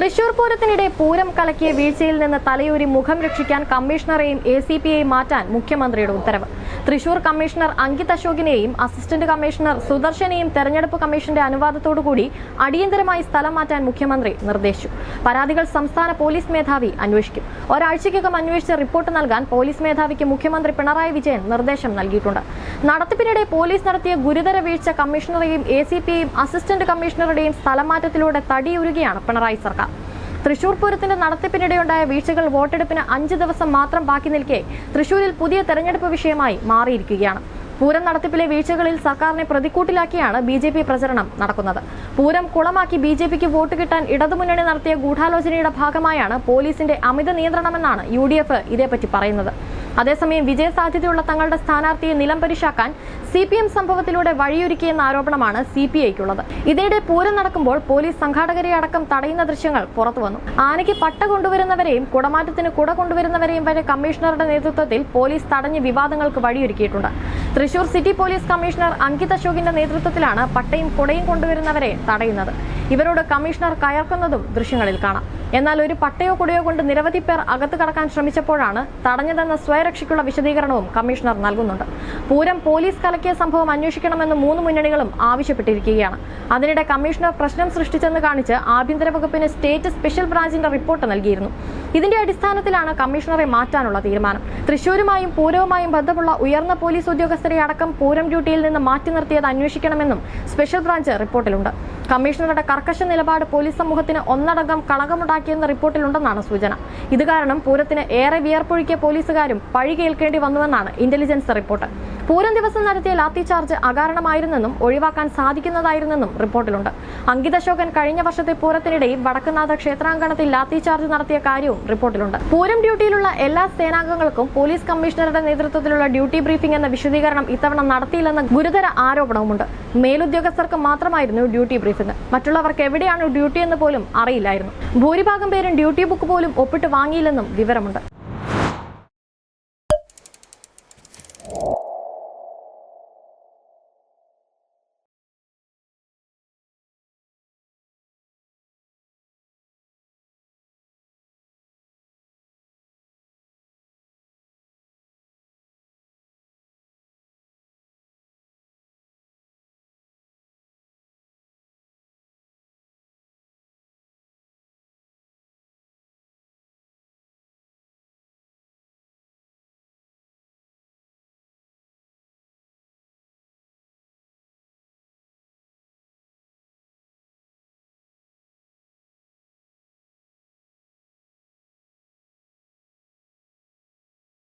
തൃശൂർ പൂരത്തിനിടെ പൂരം കലക്കിയ വീഴ്ചയിൽ നിന്ന് തലയൂരി മുഖം രക്ഷിക്കാൻ കമ്മീഷണറെയും എ സി പിയെയും മാറ്റാൻ മുഖ്യമന്ത്രിയുടെ ഉത്തരവ്. തൃശൂർ കമ്മീഷണർ അങ്കിത് അശോകിനെയും അസിസ്റ്റന്റ് കമ്മീഷണർ സുദർശനെയും തെരഞ്ഞെടുപ്പ് കമ്മീഷന്റെ അനുവാദത്തോടുകൂടി അടിയന്തരമായി സ്ഥലം മാറ്റാൻ മുഖ്യമന്ത്രി നിർദ്ദേശിച്ചു. പരാതികൾ സംസ്ഥാന പോലീസ് മേധാവി അന്വേഷിക്കും. ഒരാഴ്ചയ്ക്കകം അന്വേഷിച്ച് റിപ്പോർട്ട് നൽകാൻ പോലീസ് മേധാവിക്ക് മുഖ്യമന്ത്രി പിണറായി വിജയൻ നിർദ്ദേശം നൽകിയിട്ടുണ്ട്. നടത്തിപ്പിനിടെ പോലീസ് നടത്തിയ ഗുരുതര വീഴ്ച കമ്മീഷണറെയും എ സി പിയെയും അസിസ്റ്റന്റ് കമ്മീഷണറുടെയും സ്ഥലം മാറ്റത്തിലൂടെ തടിയുരുകയാണ് പിണറായി സർക്കാർ. തൃശൂർ പൂരത്തിന്റെ നടത്തിപ്പിനിടെയുണ്ടായ വീഴ്ചകൾ വോട്ടെടുപ്പിന് അഞ്ച് ദിവസം മാത്രം ബാക്കി നിൽക്കെ തൃശൂരിൽ പുതിയ തെരഞ്ഞെടുപ്പ് വിഷയമായി മാറിയിരിക്കുകയാണ്. പൂരം നടത്തിപ്പിലെ വീഴ്ചകളിൽ സർക്കാരിനെ പ്രതിക്കൂട്ടിലാക്കിയാണ് ബി ജെ പി പ്രചരണം നടക്കുന്നത്. പൂരം കുളമാക്കി ബി ജെ പിക്ക് വോട്ട് കിട്ടാൻ ഇടതുമുന്നണി നടത്തിയ ഗൂഢാലോചനയുടെ ഭാഗമായാണ് പോലീസിന്റെ അമിത നിയന്ത്രണമെന്നാണ് യു ഡി എഫ് ഇതേപ്പറ്റി പറയുന്നത്. അതേസമയം വിജയസാധ്യതയുള്ള തങ്ങളുടെ സ്ഥാനാർത്ഥിയെ നിലം പരിശാക്കാൻ സി പി എം സംഭവത്തിലൂടെ വഴിയൊരുക്കിയെന്ന ആരോപണമാണ് സി പി ഐക്കുള്ളത് ഇതിനിടെ പൂരം നടക്കുമ്പോൾ പോലീസ് സംഘാടകരെ അടക്കം തടയുന്ന ദൃശ്യങ്ങൾ പുറത്തുവന്നു. ആനയ്ക്ക് പട്ട കൊണ്ടുവരുന്നവരെയും കുടമാറ്റത്തിന് കുട കൊണ്ടുവരുന്നവരെയും വരെ കമ്മീഷണറുടെ നേതൃത്വത്തിൽ പോലീസ് തടഞ്ഞ് വിവാദങ്ങൾക്ക് വഴിയൊരുക്കിയിട്ടുണ്ട്. Thrissur city police commissioner Ankit അശോകിന്റെ നേതൃത്വത്തിലാണ് പട്ടയും കുടയും കൊണ്ടുവരുന്നവരെ തടയുന്നത്. ഇവരോട് കമ്മീഷണർ കയർക്കുന്നതും ദൃശ്യങ്ങളിൽ കാണാം. എന്നാൽ ഒരു പട്ടയോ കുടയോ കൊണ്ട് നിരവധി പേർ അകത്ത് കടക്കാൻ ശ്രമിച്ചപ്പോഴാണ് തടഞ്ഞതെന്ന സ്വയരക്ഷയ്ക്കുള്ള വിശദീകരണവും കമ്മീഷണർ നൽകുന്നുണ്ട്. പൂരം പോലീസ് കലക്കിയ സംഭവം അന്വേഷിക്കണമെന്ന് മൂന്ന് മുന്നണികളും ആവശ്യപ്പെട്ടിരിക്കുകയാണ്. അതിനിടെ കമ്മീഷണർ പ്രശ്നം സൃഷ്ടിച്ചെന്ന് കാണിച്ച് ആഭ്യന്തര വകുപ്പിന് സ്റ്റേറ്റ് സ്പെഷ്യൽ ബ്രാഞ്ചിന്റെ റിപ്പോർട്ട് നൽകിയിരുന്നു. ഇതിന്റെ അടിസ്ഥാനത്തിലാണ് കമ്മീഷണറെ മാറ്റാനുള്ള തീരുമാനം. തൃശൂരുമായും പൂരവുമായും ബന്ധമുള്ള ഉയർന്ന പോലീസ് ഉദ്യോഗസ്ഥരെ അടക്കം പൂരം ഡ്യൂട്ടിയിൽ നിന്ന് മാറ്റി നിർത്തിയത് അന്വേഷിക്കണമെന്നും സ്പെഷ്യൽ ബ്രാഞ്ച് റിപ്പോർട്ടിലുണ്ട്. കമ്മീഷണറുടെ കർക്കശ നിലപാട് പോലീസ് സമൂഹത്തിന് ഒന്നടങ്കം കളങ്കമുണ്ടാക്കിയെന്ന റിപ്പോർട്ടിലുണ്ടെന്നാണ് സൂചന. ഇത് കാരണം പൂരത്തിന് ഏറെ വിയർപ്പൊഴുക്കിയ പോലീസുകാരും പഴി കേൾക്കേണ്ടി വന്നുവെന്നാണ് ഇന്റലിജൻസ് റിപ്പോർട്ട്. പൂരം ദിവസം നടത്തിയ ലാത്തി ചാർജ് അകാരണമായിരുന്നെന്നും ഒഴിവാക്കാൻ സാധിക്കുന്നതായിരുന്നെന്നും റിപ്പോർട്ടിലുണ്ട്. അങ്കിത് അശോകൻ കഴിഞ്ഞ വർഷത്തെ പൂരത്തിനിടയിൽ വടക്കുന്നാഥ ക്ഷേത്രാങ്കണത്തിൽ ലാത്തി ചാർജ് നടത്തിയ കാര്യവും റിപ്പോർട്ടിലുണ്ട്. പൂരം ഡ്യൂട്ടിയിലുള്ള എല്ലാ സേനാംഗങ്ങൾക്കും പോലീസ് കമ്മീഷണറുടെ നേതൃത്വത്തിലുള്ള ഡ്യൂട്ടി ബ്രീഫിംഗ് എന്ന വിശദീകരണം ഇത്തവണ നടത്തിയില്ലെന്ന ഗുരുതര ആരോപണവുമുണ്ട്. മേലുദ്യോഗസ്ഥർക്ക് മാത്രമായിരുന്നു ഡ്യൂട്ടി ബ്രീഫിംഗ്. മറ്റുള്ളവർക്ക് എവിടെയാണ് ഡ്യൂട്ടി എന്ന് പോലും അറിയില്ലായിരുന്നു. ഭൂരിഭാഗം പേരും ഡ്യൂട്ടി ബുക്ക് പോലും ഒപ്പിട്ട് വാങ്ങിയില്ലെന്നും വിവരമുണ്ട്.